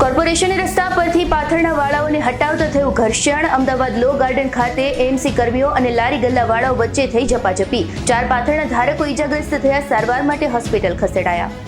Corporation રસ્તા પરથી પાથરના વાળાઓને હટાવતા થયું ઘર્ષણ. અમદાવાદ લો ગાર્ડન ખાતે એમસી કર્મીઓ અને લારી ગલ્લા વાળાઓ વચ્ચે થઈ ઝપાઝપી ચાર પાથરના ધારકો ઈજાગ્રસ્ત થયા, સારવાર માટે હોસ્પિટલ ખસેડાયા.